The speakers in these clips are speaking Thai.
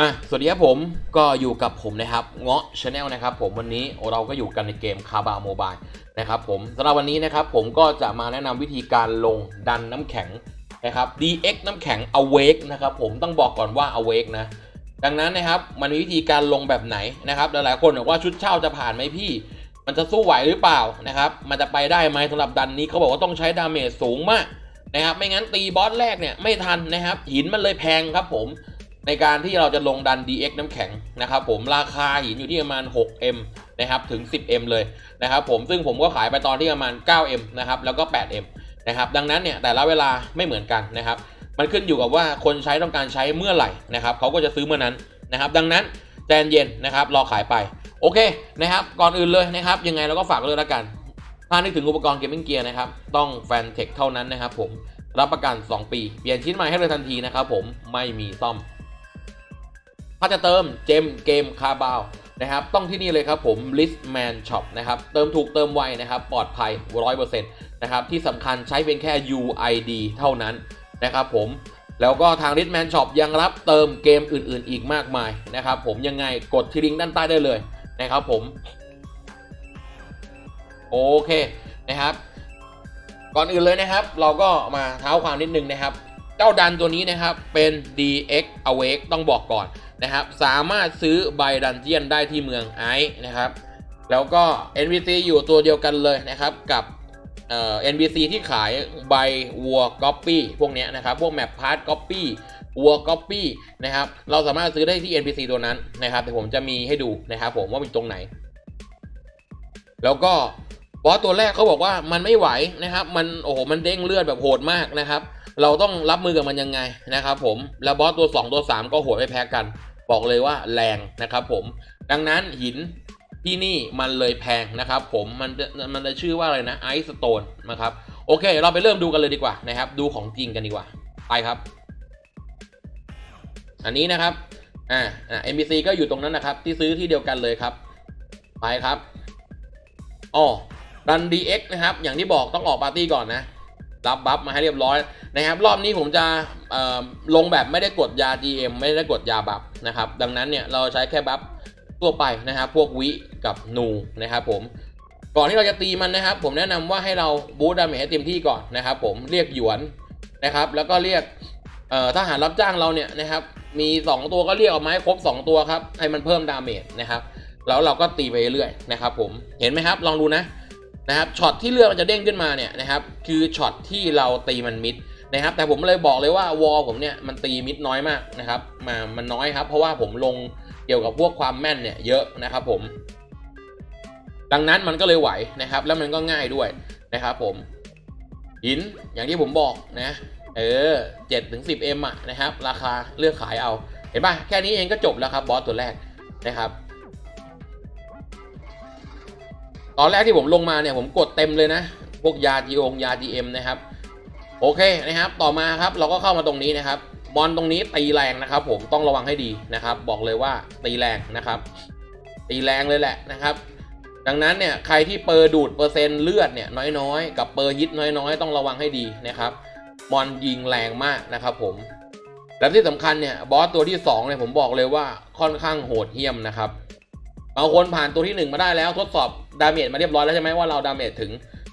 อะ สวัสดีครับผม ก็อยู่กับผมนะครับ เงาะชาแนลนะครับผมวันนี้เราก็อยู่กันในเกมคาบาโมบายนะครับผมสำหรับวันนี้นะครับผมก็จะมาแนะนำวิธีการลงดันน้ำแข็งนะครับ DX น้ำแข็ง Awake นะครับผมต้องบอกก่อนว่า Awake นะ ดังนั้นนะครับมันมีวิธีการลงแบบไหนนะครับหลายๆคนบอกว่าชุดเช่าจะผ่านไหมพี่ มันจะสู้ไหวหรือเปล่านะครับมันจะไปได้ไหมสำหรับดันนี้เขาบอกว่าต้องใช้ดาเมจสูงมากนะครับไม่งั้นตีบอสแรกเนี่ยไม่ทันนะครับหินมันเลยแพงครับผม ในการที่เราจะลงดัน DX น้ำแข็งนะครับผมราคาหินอยู่ที่ประมาณ 6M นะครับถึง 10M เลยนะครับผมซึ่งผมก็ขายไปตอนที่ประมาณ 9M นะครับแล้วก็ 8M นะครับดังนั้นเนี่ยแต่ละเวลาไม่เหมือนกันนะครับมันขึ้นอยู่กับว่าคนใช้ต้องการใช้เมื่อไหร่นะครับเขาก็จะซื้อเมื่อนั้นนะครับดังนั้นใจเย็นนะครับรอขายไปโอเคนะครับก่อนอื่นเลยนะครับยังไงเราก็ฝากเลยละกันถ้านึกถึงอุปกรณ์เกมมิ่งเกียร์นะครับต้องแฟนเทคเท่านั้นนะครับผมรับประกัน 2 ปี เปลี่ยนชิ้นใหม่ให้เลยทันทีนะครับผมไม่มีซ่อม ถ้าจะเติมเจมเกมคาบาวนะครับต้องที่นี่เลยครับผม Listman Shop นะครับเติมถูกเติมไวนะครับปลอดภัย 100%นะครับที่สำคัญใช้เป็นแค่ UID เท่านั้นนะครับผมแล้วก็ทาง Listman Shop ยังรับเติมเกมอื่นๆ อีกมากมายนะครับผมยังไงกดที่ลิงก์ด้านใต้ได้เลยนะครับผม โอเคนะครับ ก่อนอื่นเลยนะครับ เราก็มาเท้าความนิดนึงนะครับ เจ้าดันตัวนี้นะครับเป็น DX Awake ต้องบอกก่อน นะครับ สามารถซื้อใบดันเจียนได้ที่เมืองไอซ์นะครับ แล้วก็ NPC อยู่ตัวเดียวกันเลยนะครับกับเอ่อ NPC ที่ขายใบวัวก๊อปปี้พวกเนี้ยนะครับ พวกแมปพาร์ตก๊อปปี้วัวก๊อปปี้นะครับ เราสามารถซื้อได้ที่ NPC ตัวนั้นนะครับแต่ผมจะมีให้ดูนะครับผมว่ามีตรงไหน แล้วก็บอสตัวแรกเขาบอกว่ามันไม่ไหวนะครับ มันโอ้โหมันเด้งเลือดแบบโหดมากนะครับ เราต้องรับมือกับมันยังไงนะครับ ผมแล้วบอสตัว 2 ตัว 3 ก็โหดไม่แพ้กัน บอกเลยว่าแรงนะครับผมดังนั้นหินที่นี่มันเลยแพงนะครับผมมันมันจะชื่อว่าอะไรนะไอซ์สโตนนะครับโอเค เราไปเริ่มดูกันเลยดีกว่านะครับ ดูของจริงกันดีกว่า ไปครับ อันนี้นะครับอ่าอ่า NPC ก็อยู่ตรงนั้นนะครับ ที่ซื้อที่เดียวกันเลยครับ ไปครับอ๋อรัน DX นะครับ อย่างที่บอกต้องออกปาร์ตี้ก่อนนะ รับบัฟมาให้เรียบร้อย นะครับรอบนี้ผมจะลงแบบไม่ได้กดยา GM ไม่ได้กดยาบัฟนะครับดังนั้นเนี่ยเราใช้แค่บัฟทั่วไปนะครับพวกวิกับนูนะครับผมก่อนที่เราจะตีมันนะครับ ผมแนะนำว่าให้เราบูสต์ดาเมจให้เต็มที่ก่อนนะครับ ผมเรียกหยวนนะครับ แล้วก็เรียกทหารรับจ้างเราเนี่ยนะครับ มี 2 ตัวก็เรียกออกมาให้ครบ 2 ตัวครับให้มันเพิ่มดาเมจนะครับ แล้วเราก็ตีไปเรื่อยๆนะครับ ผมเห็นไหมครับลองดูนะนะครับช็อตที่เลือดมันจะเด้งขึ้นมาเนี่ยนะครับ คือช็อตที่เราตีมันมิด นะครับแต่ผมเลยบอกเลยว่าวอลผมเนี่ยมันตีมิดน้อยมากนะครับมามันน้อยครับ เพราะว่าผมลงเกี่ยวกับพวกความแม่นเนี่ยเยอะนะครับผม ดังนั้นมันก็เลยไหวนะครับ แล้วมันก็ง่ายด้วยนะครับผมหินอย่างที่ผมบอกนะเออเจ็ดถึงสิบเอ็มอะนะครับ ราคาเลือกขายเอาเห็นป่ะแค่นี้เองก็จบแล้วครับบอสตัวแรกนะครับตอนแรกที่ผมลงมาเนี่ยผมกดเต็มเลยนะ พวกยาจีองยา GM นะครับ โอเคนะครับต่อมาครับเราก็เข้ามาตรงนี้นะครับมอนตรงนี้ตีแรงนะครับ ผมต้องระวังให้ดีนะครับ บอกเลยว่าตีแรงนะครับ ตีแรงเลยแหละนะครับ ดังนั้นเนี่ยใครที่เปอร์ดูดเปอร์เซ็นต์เลือดเนี่ยน้อยๆ กับเปอร์ฮิตน้อยๆ ต้องระวังให้ดีนะครับมอนยิงแรงมากนะครับ ผมและที่สำคัญเนี่ยบอสตัวที่2เนี่ยผมบอกเลยว่าค่อนข้างโหดเหี้ยมนะครับบางคนผ่านตัวที่ 1 มาได้แล้วทดสอบดาเมจมาเรียบร้อยแล้วใช่ไหมว่าเราดาเมจถึง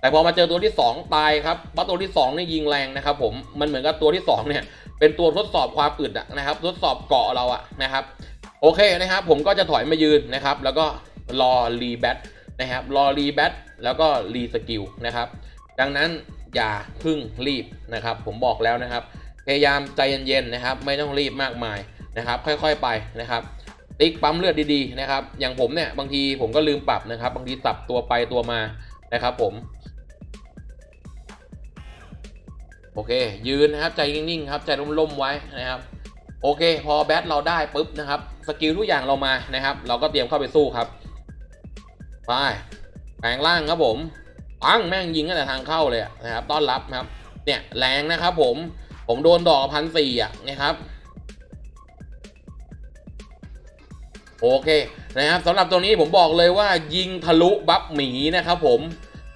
แต่พอมาเจอตัวที่ 2 ตายครับเพราะตัวที่2นี่ยิงแรงนะครับผมมันเหมือนกับตัวที่ 2 เนี่ย เป็นตัวทดสอบความอึดนะครับ ทดสอบเกาะเราอะนะครับ โอเคนะครับ ผมก็จะถอยมายืนนะครับ แล้วก็รอรีแบทนะครับ รอรีแบทแล้วก็รีสกิลนะครับ ดังนั้นอย่าพึ่งรีบนะครับ ผมบอกแล้วนะครับ พยายามใจเย็นๆนะครับ ไม่ต้องรีบมากมายนะครับ ค่อยๆไปนะครับติ๊กปั๊มเลือดดีๆนะครับ อย่างผมเนี่ยบางทีผมก็ลืมปรับนะครับ บางทีสับตัวไปตัวมานะครับ ผม โอเค ยืนนะครับใจนิ่งๆครับใจร่มๆไว้นะครับ โอเค พอแบทเราได้ปุ๊บนะครับสกิลทุกอย่างเรามานะครับ เราก็เตรียมเข้าไปสู้ครับไปแปลงร่างครับผมปังแม่งยิงตั้งแต่ทางเข้าเลยนะครับ ต้อนรับครับ เนี่ยแรงนะครับ ผมผมโดนดอกพันสี่อะนะครับโอเคนะครับสำหรับตัวนี้ผมบอกเลยว่ายิงทะลุบัฟหมีนะครับผม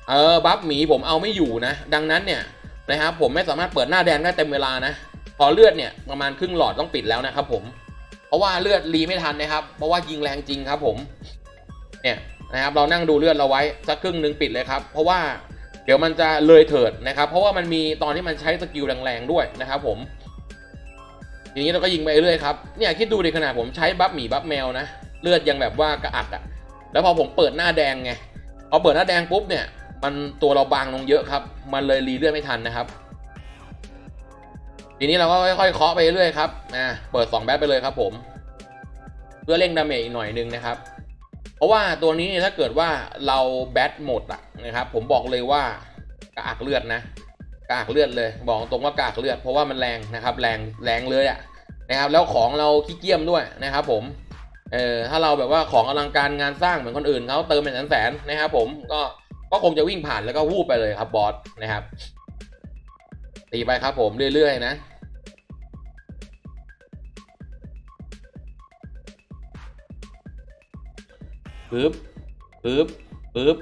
เออบัฟหมีผมเอาไม่อยู่นะ ดังนั้นเนี่ย นะครับผมไม่สามารถเปิดหน้าแดงได้เต็มเวลานะ พอเลือดเนี่ยประมาณครึ่งหลอดต้องปิดแล้วนะครับผม เพราะว่าเลือดรีไม่ทันนะครับ เพราะว่ายิงแรงจริงครับผม เนี่ยนะครับเรานั่งดูเลือดเราไว้สักครึ่งหนึ่งปิดเลยครับ เพราะว่าเดี๋ยวมันจะเลยเถิดนะครับ เพราะว่ามันมีตอนที่มันใช้สกิลแรงๆด้วยนะครับผมทีนี้เราก็ยิงไปเรื่อยครับ เนี่ยคิดดูดิขนาดผมใช้บัฟหมีบัฟแมวนะ เลือดยังแบบว่ากระอักอะแล้วพอผมเปิดหน้าแดงไง พอเปิดหน้าแดงปุ๊บเนี่ย มันตัวเราบางลงเยอะครับ มันเลยรีเลื่อดไม่ทันนะครับ ทีนี้เราก็ค่อยๆเคาะไปเรื่อยครับอ่าเปิด 2 แบตไปเลยครับผม เพื่อเร่งดาเมจอีกหน่อยนึงนะครับ เพราะว่าตัวนี้ถ้าเกิดว่าเราแบตหมดอะนะครับ ผมบอกเลยว่ากระอักเลือดนะกระอักเลือดเลย บอกตรงว่ากระอักเลือดเพราะว่ามันแรงนะครับ แรงแรงเลยอะนะครับ แล้วของเราขี้เกียจด้วยนะครับ ผมเออถ้าเราแบบว่าของอลังการงานสร้างเหมือนคนอื่นเขาเติมเป็นแสนๆนะครับ ผมก็ ก็คงจะวิ่งผ่านแล้วก็วูบไปเลยครับบอสนะครับตีไปครับผมเรื่อยๆนะปึ๊บปึ๊บปึ๊บ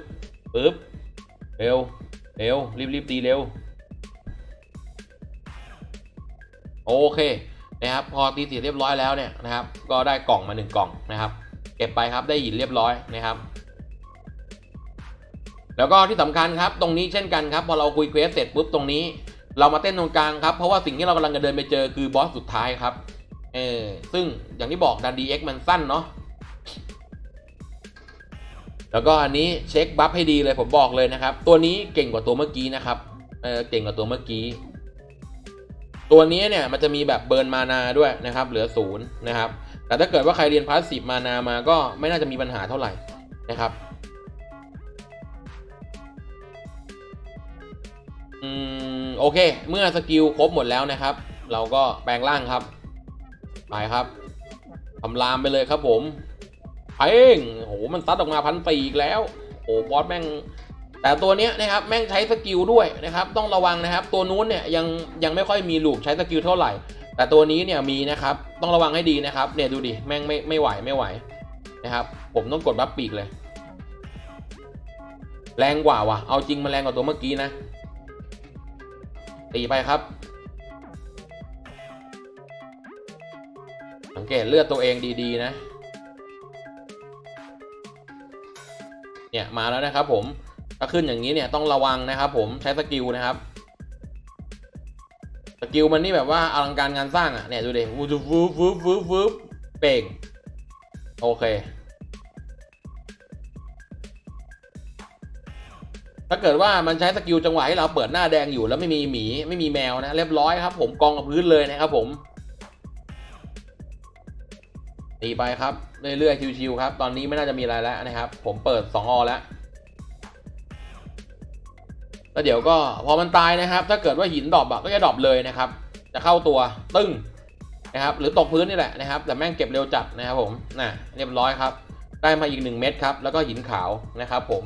ปึ๊บเร็วเร็วรีบรีบตีเร็วโอเคนะครับพอตีเสร็จเรียบร้อยแล้วเนี่ยนะครับ ก็ได้กล่องมาหนึ่งกล่องนะครับ เก็บไปครับได้หินเรียบร้อยนะครับ แล้วก็ที่สำคัญครับตรงนี้เช่นกันครับพอเราคุยเควสเสร็จปุ๊บตรงนี้ เรามาเต้นตรงกลางครับเพราะว่าสิ่งที่เรากำลังจะเดินไปเจอคือบอสสุดท้ายครับเออซึ่งอย่างที่บอกดันดีเอ็กมันสั้นเนาะแล้วก็อันนี้เช็คบัฟให้ดีเลยผมบอกเลยนะครับ ตัวนี้เก่งกว่าตัวเมื่อกี้นะครับเออเก่งกว่าตัวเมื่อกี้ ตัวนี้เนี่ยมันจะมีแบบเบิร์นมานาด้วยนะครับ เหลือศูนย์นะครับ แต่ถ้าเกิดว่าใครเรียนพาสซีฟมานามาก็ไม่น่าจะมีปัญหาเท่าไหร่นะครับ อืมโอเค เมื่อสกิลครบหมดแล้วนะครับ เราก็แปลงร่างครับ ไปครับทำลามไปเลยครับผมเป้งโหมันซัดออกมาพันปีอีกแล้วโอ้บอสแม่ง แต่ตัวเนี้ยนะครับแม่งใช้สกิลด้วยนะครับ ต้องระวังนะครับ ตัวนู้นเนี่ยยังยังไม่ค่อยมีลูปใช้สกิลเท่าไหร่ แต่ตัวนี้เนี่ยมีนะครับ ต้องระวังให้ดีนะครับ เนี่ยดูดิแม่งไม่ไม่ไหวไม่ไหวนะครับ ผมต้องกดบัฟปีกเลย แรงกว่าว่ะเอาจริงมันแรงกว่าตัวเมื่อกี้นะ ตีไปครับ สังเกตเลือดตัวเองดีๆ นะ เนี่ย มาแล้วนะครับผม ถ้าขึ้นอย่างนี้เนี่ยต้องระวังนะครับผมใช้สกิลนะครับ สกิลมันนี่แบบว่าอลังการงานสร้างอะ เนี่ย ดูดิวูดวูฟวูฟวูฟวูฟเป่ง โอเค ถ้าเกิดว่ามันใช้สกิลจังหวะให้เราเปิดหน้าแดงอยู่แล้วไม่มีหมีไม่มีแมวนะเรียบร้อยครับ ผมกองกับพื้นเลยนะครับผมตีไปครับเรื่อยๆชิวๆครับ ตอนนี้ไม่น่าจะมีอะไรแล้วนะครับ ผมเปิด 2 ออแล้วแล้วเดี๋ยวก็พอมันตายนะครับ ถ้าเกิดว่าหินดรอปอะก็จะดรอปเลยนะครับ จะเข้าตัวตึ้งนะครับ หรือตกพื้นนี่แหละนะครับ แต่แม่งเก็บเร็วจัดนะครับผมน่ะเรียบร้อยครับ ได้มาอีก 1 เม็ดครับ แล้วก็หินขาวนะครับ ผม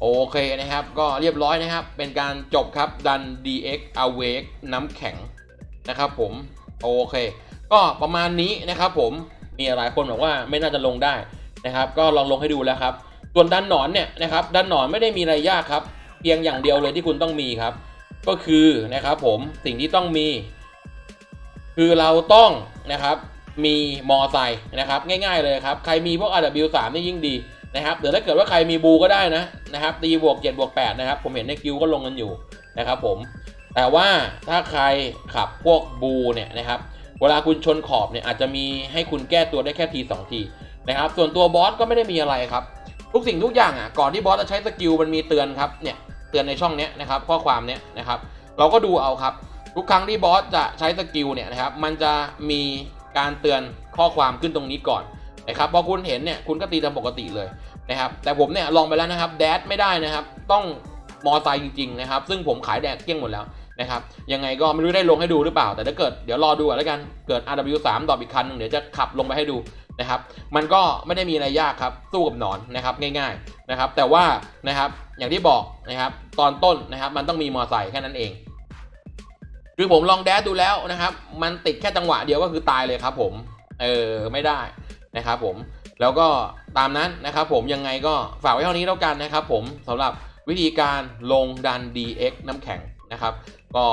โอเคนะครับ ก็เรียบร้อยนะครับ เป็นการจบครับดัน DX Awake น้ำแข็งนะครับผม โอเค ก็ประมาณนี้นะครับผม มีหลายคนบอกว่าไม่น่าจะลงได้นะครับ ก็ลองลงให้ดูแล้วครับ ส่วนดันหนอนเนี่ยนะครับ ดันหนอนไม่ได้มีอะไรยากครับ เพียงอย่างเดียวเลยที่คุณต้องมีครับ ก็คือนะครับผมสิ่งที่ต้องมี คือเราต้องนะครับมีมอไซค์นะครับ ง่ายๆเลยครับ ใครมีพวก RW3 นี่ยิ่งดี นะครับเดี๋ยวถ้าเกิดว่าใครมีบูก็ได้นะนะครับตีบวก7บวก8นะครับผมเห็นในคิวก็ลงกันอยู่นะครับผมแต่ว่าถ้าใครขับพวกบูเนี่ยนะครับเวลาคุณชนขอบเนี่ยอาจจะมีให้คุณแก้ตัวได้แค่ทีสองทีนะครับส่วนตัวบอสก็ไม่ได้มีอะไรครับทุกสิ่งทุกอย่างอะก่อนที่บอสจะใช้สกิลมันมีเตือนครับเนี่ยเตือนในช่องเนี้ยนะครับข้อความเนี้ยนะครับเราก็ดูเอาครับ ทุกครั้งที่บอสจะใช้สกิลเนี่ยนะครับมันจะมีการเตือนข้อความขึ้นตรงนี้ก่อน นะครับพอคุณเห็นเนี่ยคุณก็ตีตามปกติเลยนะครับแต่ผมเนี่ยลองไปแล้วนะครับแดดไม่ได้นะครับ ต้องมอไซค์จริงๆนะครับซึ่งผมขายแดดเกลี้ยงหมดแล้วนะครับยังไงก็ไม่รู้ได้ลงให้ดูหรือเปล่า แต่ถ้าเกิดเดี๋ยวรอดูก่อนแล้วกันเกิด RW3 ดอปอีกคันหนึงเดี๋ยวจะขับลงไปให้ดูนะครับมันก็ไม่ได้มีอะไรยากครับสู้กับหนอนนะครับง่ายๆนะครับแต่ว่านะครับอย่างที่บอกนะครับตอนต้นนะครับมันต้องมีมอไซค์แค่นั้นเองคือผมลองแดดดูแล้วนะครับ มันติดแค่จังหวะเดียวก็คือตายเลยครับผม เออไม่ได้ นะครับผมแล้วก็ตามนั้นนะครับผมยังไงก็ฝากไว้เท่านี้แล้วกันนะครับผมสำหรับวิธีการลงดัน DX น้ำแข็งนะครับ ก็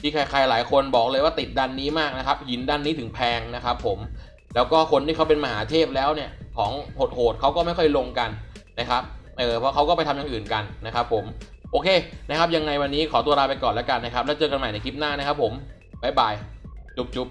ที่ใครๆหลายคนบอกเลยว่าติดดันนี้มากนะครับ หินดันนี้ถึงแพงนะครับผมแล้วก็คนที่เขาเป็นมหาเทพแล้วเนี่ยของโหดๆเขาก็ไม่ค่อยลงกันนะครับเออเพราะเขาก็ไปทำอย่างอื่นกันนะครับผมโอเคนะครับยังไงวันนี้ขอตัวลาไปก่อนแล้วกันนะครับ แล้วเจอกันใหม่ในคลิปหน้านะครับผมบ๊ายบายจุ๊บจุ๊บ